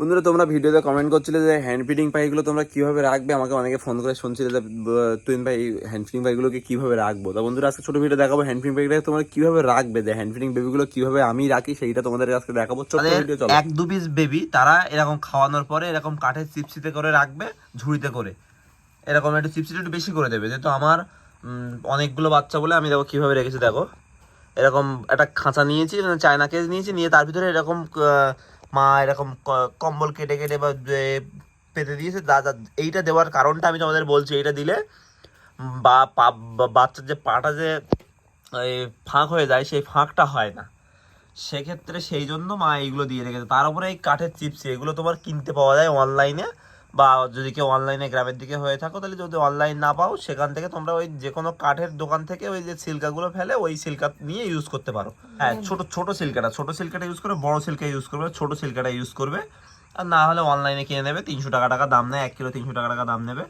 বন্ধুরা তোমরা ভিডিওতে কমেন্ট করছিলে যে হ্যান্ড ফিডিং পাইগুলো তোমরা কীভাবে রাখবে? আমাকে অনেকে ফোন করে শুনছিলে যে তুইন ভাই হ্যান্ড ফিডিং পাইগুলোকে কীভাবে রাখব? তা বন্ধুরা আজকে ছোট ভিডিও দেখাবো হ্যান্ড ফিডিং পাইগুলো তোমরা কীভাবে রাখবে? যে হ্যান্ড ফিডিং বেবিগুলো কীভাবে আমি রাখি সেইটা তোমাদের আজকে দেখাবো। ছোট ভিডিও চলো। এক দু পিস বেবি তারা এরকম খাওয়ানোর পরে এরকম কাঠের চিপসিতে করে রাখবে ঝুড়িতে করে। এরকম একটু চিপসিটা একটু বেশি করে দেবে। যেহেতু আমার অনেকগুলো বাচ্চা বলে আমি দেখো কীভাবে রেখেছি দেখো। এরকম একটা খাঁচা নিয়েছি চায়না কেজ নিয়েছি নিয়ে তার ভিতরে এরকম মা এরকম কম্বল কেটে কেটে বা পেতে দিয়েছে। দাদা এইটা দেওয়ার কারণটা আমি তোমাদের বলছি, এইটা দিলে বা- বাচ্চার যে পাটা যে ফাঁক হয়ে যায়, সেই ফাঁকটা হয় না। সেক্ষেত্রে সেই জন্য মা এইগুলো দিয়ে রেখেছে। তার উপরে এই কাঠের চিপস, এগুলো তোমার কিনতে পাওয়া যায় অনলাইনে বা যদি কেউ অনলাইনে গ্রামের দিকে হয়ে থাকো তাহলে যদি অনলাইন না পাও সেখান থেকে তোমরা ওই যে কোনো কাঠের দোকান থেকে ওই যে সিল্কাগুলো ফেলে ওই সিল্কা নিয়ে ইউজ করতে পারো। হ্যাঁ ছোট ছোট সিল্কাটা ছোট সিল্কাটা ইউজ করে বড় সিল্কা ইউজ করবে ছোট সিল্কাটা ইউজ করবে। আর না হলে অনলাইনে কিনে নেবে তিনশো টাকা টাকা দাম নেয় এক কিলো তিনশো টাকা টাকা দাম নেবে।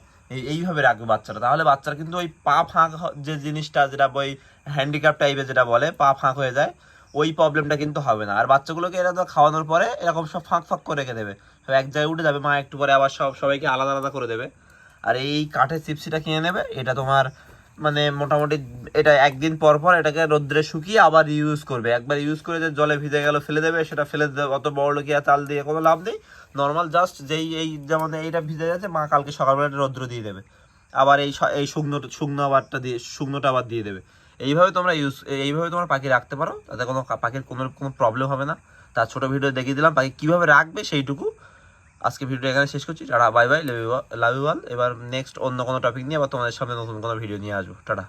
এইভাবে রাখবে বাচ্চারা তাহলে বাচ্চার কিন্তু ওই পা ফাঁক যে জিনিসটা যেটা ওই হ্যান্ডিক্যাপ টাইপের যেটা বলে পা ফাঁক হয়ে যায়। ওই প্রবলেমটা কিন্তু হবে না। আর বাচ্চাগুলোকে এরা তো খাওয়ানোর পরে এরকম সব ফাঁক ফাঁক করে রেখে দেবে। সব এক জায়গায় উঠে যাবে, মা একটু পরে আবার সব সবাইকে আলাদা আলাদা করে দেবে। আর এই কাঠের চিপসিটা কিনে নেবে, এটা তোমার মানে মোটামুটি এটা একদিন পর পর এটাকে রোদ্রে শুকিয়ে আবার ইউজ করবে। একবার ইউজ করে যে জলে ভিজে গেল ফেলে দেবে, সেটা ফেলে দেবে অত বড় লোকিয়া চাল দিয়ে কোনো লাভ নেই। নর্মাল জাস্ট যেই, এই যেমন এইটা ভিজে যাচ্ছে, মা কালকে সকালবেলা রৌদ্র দিয়ে দেবে। আবার এই এই শুকনো শুকনো আবারটা দিয়ে, শুকনোটা আবার দিয়ে দেবে। এইভাবে তোমরা ইউজ এইভাবে তোমরা পাখি রাখতে পারো। তাতে কোনো পাখির কোনো কোনো প্রবলেম হবে না। তার ছোট ভিডিও দেখিয়ে দিলাম। পাখি কীভাবে রাখবে সেইটুকু আজকে ভিডিও এখানে শেষ করছি। Tata bye bye love you এবার নেক্সট অন্য কোনো টপিক নিয়ে আবার তোমাদের সামনে নতুন কোনো ভিডিও নিয়ে আসব। টাটা।